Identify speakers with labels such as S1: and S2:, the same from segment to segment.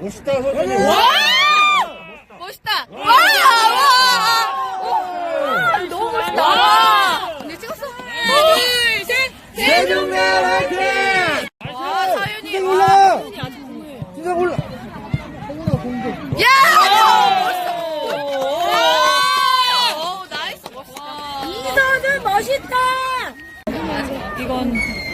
S1: 멋있다, 서준이.
S2: 와! 멋있다. 와! 와! 너무 멋있다. 와! 근데 찍었어. 둘, 셋.
S1: 세종대 화이팅!
S2: 와, 사윤이.
S1: 진짜
S2: 와.
S1: 올라! 진짜 올라!
S2: 야! 나이스, 멋있다.
S3: 이선은 멋있다.
S2: 이건.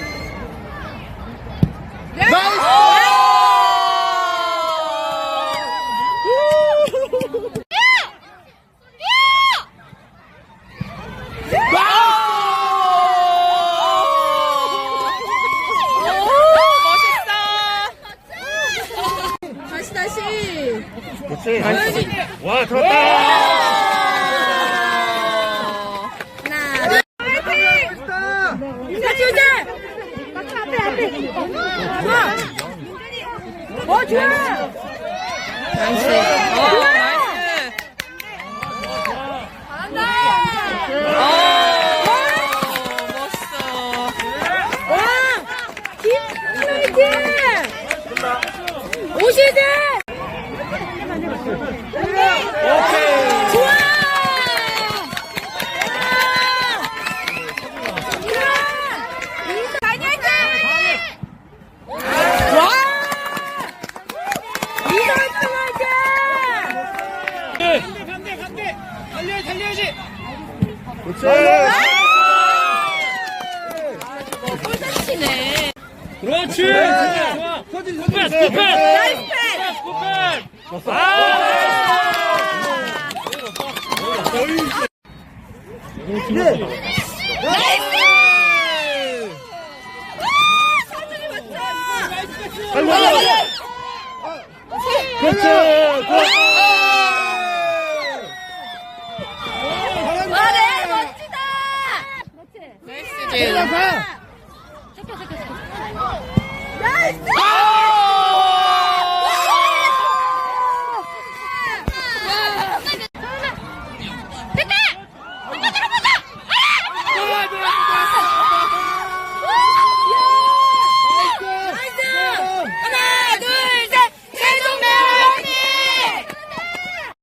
S1: 그렇지. 와, 들었다!
S3: 어 좋아.
S2: 나이스. 어, 나이스. 잘한다. 어, 멋있어.
S3: 와. 김파이팅. 오시드.
S1: 오케이!
S3: 좋아. 할게. 와. 이선은 화이팅.
S1: 그렇지!
S2: 꼴사치네.
S4: 그렇지. 좋아. 스쿠패, 스쿠패.
S2: 나이스 패스.
S4: 스쿠패.
S1: 네! 아이고, 그렇지!
S2: 아, 네, 멋지다. 나이스!